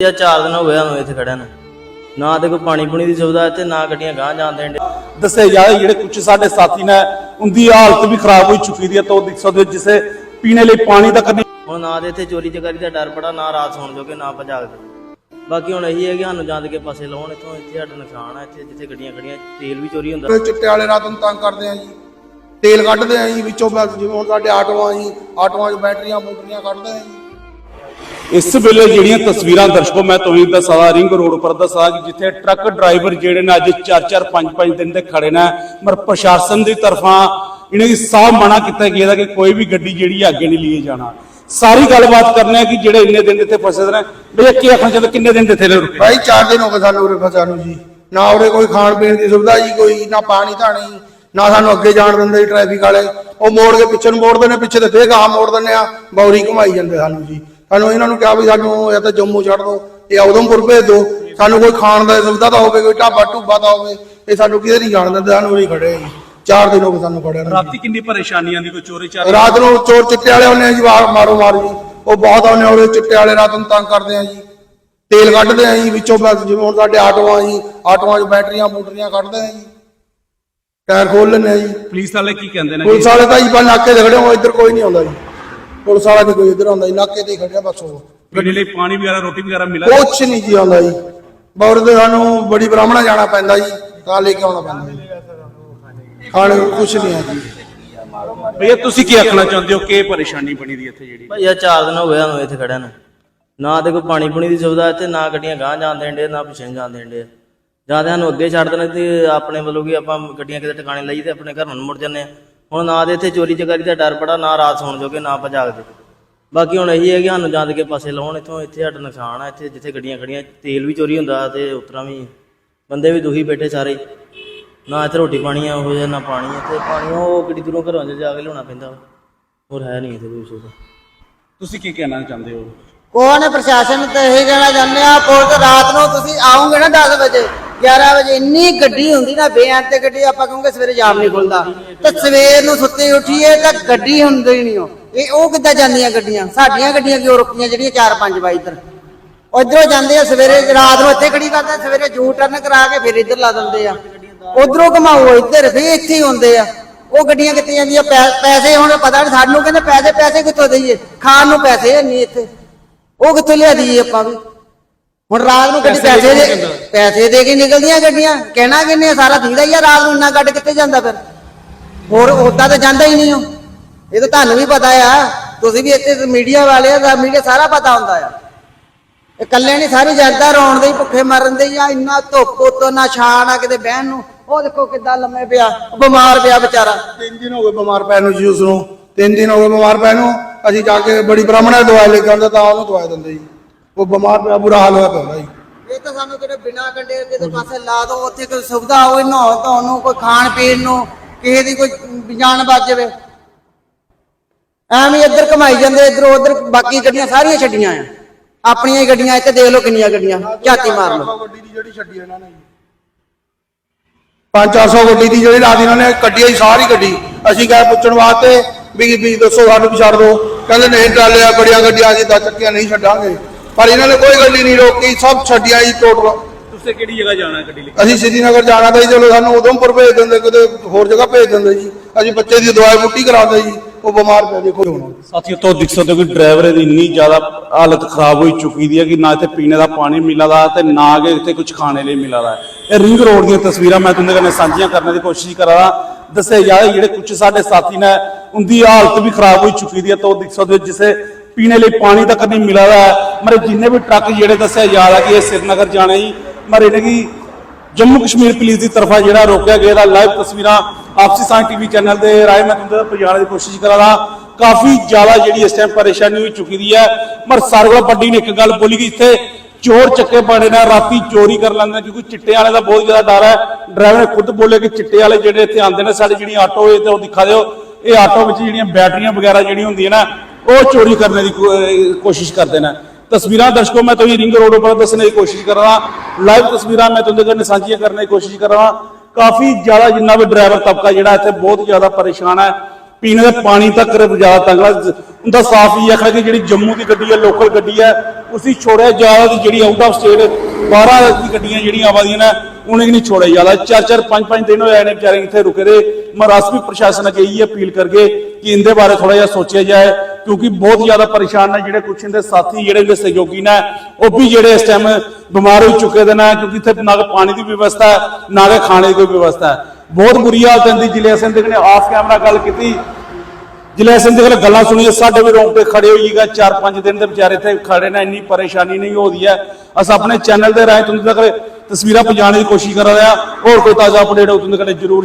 ਇਹ ਚਾਰ ਦਿਨ ਹੋ ਗਏ ਸਾਨੂੰ ਇੱਥੇ ਖੜਿਆ ਨੂੰ। ਨਾ ਤੇ ਕੋਈ ਪਾਣੀ ਪੂਣੀ ਦੀ ਸੁਵਿਧਾ ਇੱਥੇ ਨਾ ਗੱਡੀਆਂ ਗਾਂ ਜਾਣ ਦੇਣ ਡੇ ਦੱਸਿਆ ਜਾਏ ਜਿਹੜੇ ਕੁਝ ਸਾਡੇ ਸਾਥੀ ਨੇ ਉਹਦੀ ਹਾਲਤ ਵੀ ਖਰਾਬ ਹੋ ਚੁੱਕੀ ਦੀ ਹੈ ਤਾਂ ਉਹ ਦੇਖ ਸਕਦੇ ਹੋ ਜਿਸੇ ਪੀਣੇ ਲਈ ਪਾਣੀ ਤੱਕ ਨਹੀਂ ਹੁਣ ਨਾ ਤੇ ਇੱਥੇ ਚੋਰੀ ਚਕਾਰੀ ਦਾ ਡਰ ਬੜਾ ਨਾ ਰਾਤ ਸੌਣ ਜੋਗੇ ਨਾ ਆਪਾਂ ਜਾਗਦੇ। ਬਾਕੀ ਹੁਣ ਇਹੀ ਹੈ ਕਿ ਸਾਨੂੰ ਜਾਂਦ ਕੇ ਪਾਸੇ ਲਾਉਣ ਇੱਥੋਂ ਇੱਥੇ ਸਾਡਾ ਨੁਕਸਾਨ ਹੈ ਇੱਥੇ ਜਿੱਥੇ ਗੱਡੀਆਂ ਖੜੀਆਂ ਤੇਲ ਵੀ ਚੋਰੀ ਹੁੰਦਾ। ਤੇ ਚਿੱਟੇ ਵਾਲੇ ਰਾਤ ਨੂੰ ਤੰਗ ਕਰਦੇ ਆ ਜੀ। ਤੇਲ ਕੱਢਦੇ ਆ ਜੀ ਵਿੱਚੋਂ ਬਸ ਜਿਵੇਂ ਹੁਣ ਸਾਡੇ ਆਟੋਆਂ ਜੀ ਆਟੋਆਂ 'ਚ ਬੈਟਰੀਆਂ ਬੂਟਰੀਆਂ ਕੱਢਦੇ ਆ ਜੀ। ਇਸ ਵੇਲੇ ਜਿਹੜੀਆਂ ਤਸਵੀਰਾਂ ਦਰਸ਼ਕੋ ਮੈਂ ਤੁਹਾਨੂੰ ਦੱਸਾਂ ਦਾ ਰਿੰਗ ਰੋਡ ਉੱਪਰ ਦੱਸਾਂ ਕਿ ਜਿੱਥੇ ਟਰੱਕ ਡਰਾਈਵਰ ਜਿਹੜੇ ਨੇ ਅੱਜ 4-4 5-5 ਦਿਨ ਦੇ ਖੜੇ ਨੇ ਪਰ ਪ੍ਰਸ਼ਾਸਨ ਦੀ ਤਰਫਾਂ ਇਹਨਾਂ ਦੀ ਸਾਫ਼ ਮਨਾ ਕੀਤਾ ਗਿਆ ਦਾ ਕਿ ਕੋਈ ਵੀ ਗੱਡੀ ਜਿਹੜੀ ਅੱਗੇ ਨਹੀਂ ਲਈ ਜਾਣਾ। ਸਾਰੀ ਗੱਲਬਾਤ ਕਰਨੇ ਆ ਕਿ ਜਿਹੜੇ ਇੰਨੇ ਦਿਨ ਇੱਥੇ ਫਸੇ ਨੇ, ਬਈ ਕੀ ਆਖਣਾ ਚਾਹੁੰਦੇ, ਕਿੰਨੇ ਦਿਨ ਦੇ ਇੱਥੇ ਰੁਕੇ? ਭਾਈ 4 ਦਿਨ ਹੋ ਗਏ ਸਾਨੂੰ ਉਰੇ ਫਸਿਆ ਨੂੰ ਜੀ। ਨਾ ਉਰੇ ਕੋਈ ਖਾਣ ਪੀਣ ਦੀ ਸੁਵਿਧਾ ਜੀ ਕੋਈ, ਨਾ ਪਾਣੀ ਧਾਣੀ, ਨਾ ਸਾਨੂੰ ਅੱਗੇ ਜਾਣ ਦਿੰਦੇ ਟ੍ਰੈਫਿਕ ਵਾਲੇ। ਉਹ ਮੋੜ ਕੇ ਪਿੱਛੇ ਨੂੰ ਮੋੜ ਦਿੰਦੇ ਪਿੱਛੇ ਤੇ ਫੇਰ ਗਾਹ ਮੋੜ ਦਿੰਦੇ ਆ। ਬੌਰੀ ਘੁਮਾਈ ਜਾਂਦੇ ਸਾਨੂੰ ਜੀ। ਸਾਨੂੰ ਇਹਨਾਂ ਨੂੰ ਕਿਹਾ ਵੀ ਸਾਨੂੰ ਜਾਂ ਤਾਂ ਜੰਮੂ ਛੱਡ ਦਿਓ ਜਾਂ ਉਧਮਪੁਰ ਭੇਜ ਦਿਓ। ਸਾਨੂੰ ਕੋਈ ਖਾਣ ਦਾ ਸੁਵਿਧਾ ਤਾਂ ਹੋਵੇ ਕੋਈ ਢਾਬਾ ਢੂਬਾ ਤਾਂ ਹੋਵੇ ਇਹ ਸਾਨੂੰ ਕਿਤੇ ਨਹੀਂ ਜਾਣ ਦਿੰਦੇ ਸਾਨੂੰ ਉਰੇ ਹੀ ਖੜੇ। 4 ਦਿਨ ਹੋ ਗਏ ਸਾਨੂੰ ਖੜਿਆ ਨੂੰ। ਰਾਤੀ ਕਿੰਨੀ ਪਰੇਸ਼ਾਨੀ ਆਂਦੀ ਕੋਈ ਚੋਰੀ ਚਾਰੀ? ਰਾਤ ਨੂੰ ਚੋਰ ਚਿੱਟੇ ਵਾਲੇ ਆਉਂਦੇ ਆ ਜੀ ਬਾਹਰ ਮਾਰੋ ਮਾਰ ਜੀ। ਉਹ ਬਹੁਤ ਆਉਂਦੇ ਆ ਉਹਦੇ ਚਿੱਟੇ ਵਾਲੇ ਰਾਤ ਨੂੰ ਤੰਗ ਕਰਦੇ ਆ ਜੀ। ਤੇਲ ਕੱਢਦੇ ਆ ਜੀ ਵਿੱਚੋਂ ਬਸ ਜਿਵੇਂ ਹੁਣ ਸਾਡੇ ਆਟੋਆਂ ਜੀ ਆਟੋਆਂ 'ਚ ਬੈਟਰੀਆਂ ਬੂਟਰੀਆਂ ਕੱਢਦੇ ਆ ਜੀ। ਟਾਇਰ ਖੋਲ ਲੈਂਦੇ ਆ ਜੀ। ਪੁਲਿਸ ਵਾਲੇ ਕੀ ਕਹਿੰਦੇ ਨੇ? ਪੁਲਿਸ ਵਾਲੇ ਤਾਂ ਜੀ ਬਸ ਨਾਕੇ ਤੇ ਖੜੇ ਹੋ ਇੱਧਰ ਕੋਈ ਨਹੀਂ ਆਉਂਦਾ ਜੀ। ਪੁਲਿਸ ਵਾਲਾ ਨਹੀਂ ਕੋਈ ਇੱਧਰ ਆਉਂਦਾ ਜੀ ਨਾਕੇ ਤੇ ਹੀ ਖੜਿਆ ਬਸ ਉਹ। ਪੀਣੇ ਲਈ ਪਾਣੀ ਵਗੈਰਾ ਰੋਟੀ ਵਗੈਰਾ ਮਿਲਾ ਕੁਛ ਨਹੀਂ ਜੀ ਆਉਂਦਾ ਜੀ। ਬੌਰ ਤੇ ਸਾਨੂੰ ਬੜੀ ਬ੍ਰਾਹਮਣਾ ਜਾਣਾ ਪੈਂਦਾ ਜੀ ਤਾਂ ਲੈ ਕੇ ਆਉਣਾ ਪੈਂਦਾ ਜੀ। ਖਾਣੇ ਨੂੰ ਕੁਛ ਨਹੀਂ ਆ ਜੀ। ਭਈਆ ਤੁਸੀਂ ਕੀ ਆਖਣਾ ਚਾਹੁੰਦੇ ਹੋ? ਕਿ ਪਰੇਸ਼ਾਨੀ ਬਣੀ ਦੀ ਇੱਥੇ ਜਿਹੜੀ? ਭਾਈ ਇਹ ਚਾਰ ਦਿਨ ਹੋ ਗਏ ਸਾਨੂੰ ਇੱਥੇ ਖੜਿਆ ਨੂੰ। ਨਾ ਤੇ ਕੋਈ ਪਾਣੀ ਪੂਣੀ ਦੀ ਸੁਵਿਧਾ ਇੱਥੇ ਨਾ ਗੱਡੀਆਂ ਗਾਂ ਜਾਣ ਦੇਣ ਡੇ ਨਾ ਪਿੱਛੇ ਨੂੰ ਜਾਣ ਦੇਣ ਡੇ ਜਾਂ ਤੇ ਸਾਨੂੰ ਅੱਗੇ ਛੱਡ ਦੇਣ ਤੇ ਆਪਣੇ ਵੱਲੋਂ ਕਿ ਆਪਾਂ ਗੱਡੀਆਂ ਕਿਤੇ ਟਿਕਾਣੇ ਲਈ ਤੇ ਆਪਣੇ ਘਰ ਨੂੰ ਮੁੜ ਜੰਨੇ ਆ ਹੁਣ ਨਾ ਤੇ ਇੱਥੇ ਚੋਰੀ ਚਕਾਰੀ ਦਾ ਡਰ ਬੜਾ, ਨਾ ਰਾਤ ਸੌਣ ਜੋਗੇ, ਨਾ ਆਪਾਂ ਜਾਗਦੇ। ਬਾਕੀ ਹੁਣ ਇਹੀ ਹੈ ਕਿ ਸਾਨੂੰ ਜਾਂਦ ਕੇ ਪਾਸੇ ਲਾਉਣ, ਇੱਥੋਂ ਇੱਥੇ ਸਾਡਾ ਨੁਕਸਾਨ ਆ, ਇੱਥੇ ਜਿੱਥੇ ਗੱਡੀਆਂ ਖੜੀਆਂ, ਤੇਲ ਵੀ ਚੋਰੀ ਹੁੰਦਾ ਤੇ ਉਤਰਾ ਵੀ ਬੰਦੇ ਵੀ ਦੁਖੀ ਬੈਠੇ ਸਾਰੇ। ਨਾ ਇੱਥੇ ਰੋਟੀ ਪਾਣੀ ਆ, ਉਹ ਜਿਹਾ ਨਾ ਪਾਣੀ ਹੈ ਤੇ ਪਾਣੀ ਉਹ ਗੱਡੀ ਦੂਰੋਂ ਘਰੋਂ ਜਾ ਕੇ ਲਿਆਉਣਾ ਪੈਂਦਾ। ਹੋਰ ਹੈ ਨਹੀਂ ਇੱਥੇ ਕੋਈ ਸੁਵਿਧਾ ਤੁਸੀਂ ਕੀ ਕਹਿਣਾ ਚਾਹੁੰਦੇ ਹੋ? ਕੋਣ ਪ੍ਰਸ਼ਾਸਨ ਤੇ ਇਹ ਕਹਿਣਾ ਚਾਹੁੰਦੇ ਆ ਪੁਲਿਸ ਰਾਤ ਨੂੰ ਤੁਸੀਂ ਆਉਂਗੇ ਨਾ 10 ਵਜੇ 11 ਵਜੇ, ਇੰਨੀ ਗੱਡੀ ਹੁੰਦੀ ਨਾ ਬੇਅੰਤ ਤੇ ਗੱਡੀ ਆਪਾਂ ਕਹੋਗੇ ਸਵੇਰੇ ਜਾਮ ਨਹੀਂ ਖੁੱਲਦਾ। ਤੇ ਸਵੇਰ ਨੂੰ ਸੁੱਤੇ ਉੱਠੀਏ ਤਾਂ ਗੱਡੀ ਹੁੰਦੀ ਹੀ ਨਹੀਂ ਉਹ। ਇਹ ਉਹ ਕਿੱਦਾਂ ਜਾਂਦੀਆਂ ਗੱਡੀਆਂ? ਸਾਡੀਆਂ ਗੱਡੀਆਂ ਕਿਉਂ ਰੁਕੀਆਂ, ਜਿਹੜੀਆਂ 4-5 ਵਜੇ ਇੱਧਰ? ਉਧਰੋਂ ਜਾਂਦੇ ਆ ਸਵੇਰੇ, ਰਾਤ ਨੂੰ ਇੱਥੇ ਖੜੀ ਕਰਦੇ ਸਵੇਰੇ ਜੂ ਟਰਨ ਕਰਾ ਕੇ ਫਿਰ ਇੱਧਰ ਲਾ ਦਿੰਦੇ ਆ। ਉਧਰੋਂ ਘਮਾਓ, ਇੱਧਰ ਫਿਰ ਇੱਥੇ ਹੀ ਹੁੰਦੇ ਆ। ਉਹ ਗੱਡੀਆਂ ਕਿੱਥੇ ਜਾਂਦੀਆਂ? ਪੈ- ਪੈਸੇ ਹੁਣ ਪਤਾ ਨਹੀਂ ਸਾਨੂੰ ਕਹਿੰਦੇ ਪੈਸੇ ਪੈਸੇ ਕਿੱਥੋਂ ਦਈਏ? ਖਾਣ ਨੂੰ ਪੈਸੇ ਨਹੀਂ ਇੱਥੇ। ਉਹ ਕਿੱਥੋਂ ਲਿਆ ਦਈਏ ਆਪਾਂ ਵੀ? ਹੁਣ ਰਾਤ ਨੂੰ ਗੱਡੀ ਪੈਸੇ ਦੇ ਪੈਸੇ ਦੇ ਕੇ ਨਿਕਲਦੀਆਂ ਗੱਡੀਆਂ? ਕਹਿਣਾ ਕਿੰਨੇ ਸਾਰਾ ਦੀਦਾ ਹੀ ਆ ਰਾਤ ਨੂੰ ਇੰਨਾ ਗੱਡ ਕਿੱਥੇ ਜਾਂਦਾ ਫਿਰ? ਹੋਰ ਉਦਾਂ ਤਾਂ ਜਾਂਦਾ ਹੀ ਨਹੀਂ ਉਹ। ਇਹ ਤਾਂ ਤੁਹਾਨੂੰ ਵੀ ਪਤਾ ਆ। ਤੁਸੀਂ ਵੀ ਇੱਥੇ ਮੀਡੀਆ ਵਾਲੇ ਆ ਮੀਡੀਆ ਸਾਰਾ ਪਤਾ ਹੁੰਦਾ ਆ। ਇਹ ਇਕੱਲੇ ਨਹੀਂ ਸਾਰੀ ਜਨਤਾ ਰੌਣ ਦੇ ਭੁੱਖੇ ਮਰਨ ਦੇ ਆ। ਇੰਨਾ ਧੁੱਪ ਉਤੋਂ ਨਾ ਛਾਂ ਨਾ ਕਿਤੇ ਬਹਿਣ ਨੂੰ। ਉਹ ਦੇਖੋ ਕਿੱਦਾਂ ਲੰਮੇ ਪਿਆ। ਬਿਮਾਰ ਪਿਆ ਵਿਚਾਰਾ। ਤਿੰਨ ਦਿਨ ਹੋ ਗਏ ਬਿਮਾਰ ਪੈਣ ਨੂੰ ਜੀ ਉਸ ਨੂੰ ਤਿੰਨ ਦਿਨ ਹੋ ਗਏ ਬਿਮਾਰ ਪੈਣ ਨੂੰ। ਅਸੀਂ ਜਾ ਕੇ ਬੜੀ ਬ੍ਰਾਹਮਣਾ ਦਵਾਈ ਲੈ ਕੇ ਆਉਂਦੇ ਤਾਂ ਉਹਨੂੰ ਦਵਾਈ ਦਿੰਦੇ ਜੀ। ਉਹ ਬਿਮਾਰ ਪਿਆ ਬੁਰਾ ਹਾਲ ਹੋਇਆ ਪਿਆ ਉਹਦਾ ਜੀ। ਇਹ ਤਾਂ ਸਾਨੂੰ ਕਿਤੇ ਬਿਨਾ ਕੰਡੇ ਕਿਤੇ ਪਾਸੇ ਲਾ ਦੋ ਉੱਥੇ ਕੋਈ ਸੁਵਿਧਾ ਹੋਵੇ ਨਹਾਉਣ ਧੋਣ ਨੂੰ ਕੋਈ ਖਾਣ ਪੀਣ ਨੂੰ ਕਿਸੇ ਦੀ ਕੋਈ ਜਾਨ ਬਚ ਜਾਵੇ। ਐਵੇਂ ਇੱਧਰ ਕਮਾਈ ਜਾਂਦੇ ਇੱਧਰ ਉੱਧਰ ਬਾਕੀ ਗੱਡੀਆਂ ਸਾਰੀਆਂ ਛੱਡੀਆਂ ਆ। ਆਪਣੀਆਂ ਹੀ ਗੱਡੀਆਂ ਇੱਥੇ ਦੇਖ ਲਓ ਕਿੰਨੀਆਂ ਗੱਡੀਆਂ ਝਾਤੀ ਮਾਰ ਲਓ। ਗੱਡੀ ਦੀ ਜਿਹੜੀ ਛੱਡੀ ਇਹਨਾਂ ਨੇ ਜੀ। 5-400 ਗੱਡੀ ਦੀ ਜਿਹੜੀ ਰਾਤ ਇਹਨਾਂ ਨੇ ਕੱਢੀ ਆਈ ਸਾਰੀ ਗੱਡੀ। ਅਸੀਂ ਗਏ ਪੁੱਛਣ ਵਾਸਤੇ ਵੀ ਵੀ ਦੱਸੋ ਸਾਨੂੰ ਵੀ ਛੱਡ ਦਿਓ। ਕਹਿੰਦੇ ਨਹੀਂ ਟਰਾਲਿਆ ਬੜੀਆਂ ਗੱਡੀਆਂ ਅਸੀਂ ਦਸ ਚੱਕੀਆਂ ਨਹੀਂ ਛੱਡਾਂਗੇ। ਪਰ ਇਹਨਾਂ ਨੇ ਕੋਈ ਗੱਡੀ ਨਹੀਂ ਰੋਕੀ ਸਭ ਛੱਡੀਆਂ ਜੀ ਟੋਟਲ ਤੁਸੀਂ ਕਿਹੜੀ ਜਗ੍ਹਾ ਜਾਣਾ ਗੱਡੀ ਲਈ? ਅਸੀਂ ਸ਼੍ਰੀਨਗਰ ਜਾਣਾ ਤਾਂ ਜੀ ਚਲੋ ਸਾਨੂੰ ਉਧਮਪੁਰ ਭੇਜ ਦਿੰਦੇ ਕਿਤੇ ਹੋਰ ਜਗ੍ਹਾ ਭੇਜ ਦਿੰਦੇ ਜੀ। ਅਸੀਂ ਬੱਚੇ ਦੀ ਦਵਾਈ ਬੁੱਟੀ ਕਰਾਉਂਦੇ ਜੀ ਉਹ ਬਿਮਾਰ ਪਿਆ ਦੇਖੋ ਹੁਣ। ਸਾਥੀਓ ਤੋਂ ਦੇਖ ਸਕਦੇ ਹੋ ਕਿ ਡਰਾਈਵਰ ਦੀ ਇੰਨੀ ਜ਼ਿਆਦਾ ਹਾਲਤ ਖਰਾਬ ਹੋਈ ਚੁੱਕੀ ਦੀ ਹੈ ਕਿ ਨਾ ਇੱਥੇ ਪੀਣੇ ਦਾ ਪਾਣੀ ਮਿਲਦਾ ਤੇ ਨਾ ਕਿ ਇੱਥੇ ਕੁਝ ਖਾਣੇ ਲਈ ਮਿਲਦਾ ਇਹ ਰਿੰਗ ਰੋਡ ਦੀਆਂ ਤਸਵੀਰਾਂ ਮੈਂ ਤੁਹਾਡੇ ਨਾਲ ਸਾਂਝੀਆਂ ਕਰਨ ਦੀ ਕੋਸ਼ਿਸ਼ ਕਰਾਂ ਦੱਸਿਆ ਜਾਏ ਜਿਹੜੇ ਕੁਝ ਸਾਡੇ ਸਾਥੀ ਨੇ ਉਹਦੀ ਹਾਲਤ ਵੀ ਖਰਾਬ ਹੋਈ ਚੁੱਕੀ ਦੀ ਹੈ ਤੋਂ ਦੇਖ ਸਕਦੇ ਹੋ ਜਿਸੇ ਪੀਣੇ ਲਈ ਪਾਣੀ ਤੱਕ ਨਹੀਂ ਮਿਲਦਾ ਮਰੇ ਜਿੰਨੇ ਵੀ ਟਰੱਕ ਜਿਹੜੇ ਦੱਸਿਆ ਜਾ ਰਿਹਾ ਕਿ ਇਹ ਸ੍ਰੀਨਗਰ ਜਾਣੇ ਜੀ ਮਰੇ ਨੇ ਕਿ ਜੰਮੂ ਕਸ਼ਮੀਰ ਪੁਲਿਸ ਦੀ ਤਰਫਾ ਜਿਹੜਾ ਰੋਕਿਆ ਗਿਆ ਦਾ ਲਾਈਵ ਤਸਵੀਰਾਂ ਆਪਸੀ ਸਾਂ ਟੀਵੀ ਚੈਨਲ ਦੇ ਰਾਏ ਮੈਂ ਤੁਹਾਨੂੰ ਪਹੁੰਚਾਉਣ ਦੀ ਕੋਸ਼ਿਸ਼ ਕਰਾਂਗਾ ਕਾਫੀ ਜ਼ਿਆਦਾ ਜਿਹੜੀ ਇਸ ਟਾਈਮ ਪਰੇਸ਼ਾਨੀ ਹੋਈ ਚੁੱਕੀ ਦੀ ਹੈ ਪਰ ਸਾਰੇ ਕੋਲ ਵੱਡੀ ਨੇ ਇੱਕ ਗੱਲ ਬੋਲੀ ਕਿ ਇੱਥੇ ਚੋਰ ਚੱਕੇ ਬਣੇ ਨੇ ਰਾਤੀ ਚੋਰੀ ਕਰ ਲੈਂਦੇ ਨੇ ਕਿਉਂਕਿ ਚਿੱਟੇ ਵਾਲੇ ਦਾ ਬਹੁਤ ਜ਼ਿਆਦਾ ਡਰ ਹੈ ਡਰਾਈਵਰ ਨੇ ਖੁਦ ਬੋਲੇ ਕਿ ਚਿੱਟੇ ਵਾਲੇ ਜਿਹੜੇ ਇੱਥੇ ਆਉਂਦੇ ਨੇ ਸਾਡੇ ਜਿਹੜੀ ਆਟੋ ਇਹ ਤੇ ਉਹ ਦਿਖਾ ਦਿਓ ਇਹ ਆਟੋ ਵਿੱਚ ਜਿਹੜੀਆਂ ਬੈਟਰੀਆਂ ਵਗੈਰਾ ਜਿਹੜੀਆਂ ਹੁੰਦੀਆਂ ਨਾ, ਉਹ ਚੋਰੀ ਕਰਨ ਦੀ ਕੋਸ਼ਿਸ਼ ਕਰਦੇ ਨੇ। ਤਸਵੀਰਾਂ ਦਰਸ਼ਕੋ, ਮੈਂ ਤੁਹਾਨੂੰ ਰਿੰਗ ਰੋਡ ਉੱਪਰ ਦੱਸਣ ਦੀ ਕੋਸ਼ਿਸ਼ ਕਰ ਰਹਾ ਲਾਈਵ ਤਸਵੀਰਾਂ ਮੈਂ ਤੁਹਾਡੇ ਨਾਲ ਸਾਂਝੀਆਂ ਕਰਨ ਦੀ ਕੋਸ਼ਿਸ਼ ਕਰ ਰਹਾ ਕਾਫੀ ਜ਼ਿਆਦਾ ਜਿੰਨਾ ਵੀ ਡਰਾਈਵਰ ਤਬਕਾ ਜਿਹੜਾ ਇੱਥੇ ਬਹੁਤ ਜ਼ਿਆਦਾ ਪਰੇਸ਼ਾਨ ਹੈ। ਪੀਣੇ ਦੇ ਪਾਣੀ ਤੱਕ ਜ਼ਿਆਦਾ ਤੰਗ ਹੈ ਸਾਫ਼ ਹੀ ਆਖਣਾ ਕਿ ਜਿਹੜੀ ਜੰਮੂ ਦੀ ਗੱਡੀ ਹੈ ਲੋਕਲ ਗੱਡੀ ਹੈ, ਉਸੇ ਛੋੜਿਆ ਜ਼ਿਆਦਾ ਦੀ ਜਿਹੜੀ ਆਊਟ ਆਫ ਸਟੇਟ 12 ਦੀ ਗੱਡੀਆਂ ਜਿਹੜੀਆਂ ਆਵਾਦੀਆਂ ਨੇ ਉਹਨੇ ਨਹੀਂ ਛੋੜਿਆ ਜ਼ਿਆਦਾ ਚਾਰ ਚਾਰ ਪੰਜ ਪੰਜ ਦਿਨ ਹੋਏ ਨੇ ਵਿਚਾਰੇ ਇੱਥੇ ਰੁਕੇ ਦੇ ਮੈਂ ਰਸਮੀ ਪ੍ਰਸ਼ਾਸਨ ਅੱਗੇ ਇਹੀ ਅਪੀਲ ਕਰਗੇ ਕਿ ਇਹਦੇ ਬਾਰੇ ਥੋੜਾ ਜਿਹਾ ਸੋਚਿਆ ਜਾਏ ਕਿਉਂਕਿ ਬਹੁਤ ਜ਼ਿਆਦਾ ਪਰੇਸ਼ਾਨ ਨੇ ਜਿਹੜੇ ਕੁਛ ਇਹਦੇ ਸਾਥੀ ਜਿਹੜੇ ਇਹਦੇ ਸਹਿਯੋਗੀ ਨੇ ਉਹ ਵੀ ਜਿਹੜੇ ਇਸ ਟਾਈਮ ਬਿਮਾਰ ਹੋ ਚੁੱਕੇ ਦੇ ਨੇ ਕਿਉਂਕਿ ਇੱਥੇ ਨਾ ਕੋਈ ਪਾਣੀ ਦੀ ਵਿਵਸਥਾ ਹੈ ਨਾ ਕੋਈ ਖਾਣੇ ਦੀ ਕੋਈ ਵਿਵਸਥਾ ਹੈ ਬਹੁਤ ਬੁਰੀ ਹਾਲਤ ਹੈ ਦੀ ਜ਼ਿਲ੍ਹੇ ਸਿੰਘ ਨੇ ਆਫ ਕੈਮਰਾ ਗੱਲ ਕੀਤੀ ਜ਼ਿਲ੍ਹੇ ਸਿੰਘ ਦੇ ਗੱਲਾਂ ਸੁਣੀਏ ਸਾਡੇ ਵੀ ਰੋਂਗਟੇ ਖੜੇ ਹੋਈਏਗਾ 4-5 ਦਿਨ ਦੇ ਵਿਚਾਰੇ ਇੱਥੇ ਖੜੇ ਨੇ ਇੰਨੀ ਪਰੇਸ਼ਾਨੀ ਨਹੀਂ ਹੋਦੀ ਹੈ ਅਸ ਆਪਣੇ ਚੈਨਲ ਦੇ ਰਾਹੀਂ ਤੁਹਾਨੂੰ ਤੱਕ ਤਸਵੀਰਾਂ ਪਹੁੰਚਾਉਣ ਦੀ ਕੋਸ਼ਿਸ਼ ਕਰ ਰਹੇ। ਹੋਰ ਕੋਈ ਤਾਜ਼ਾ ਅਪਡੇਟ ਹੋ ਤੁਹਾਨੂੰ ਕਦੇ ਜ਼ਰੂਰ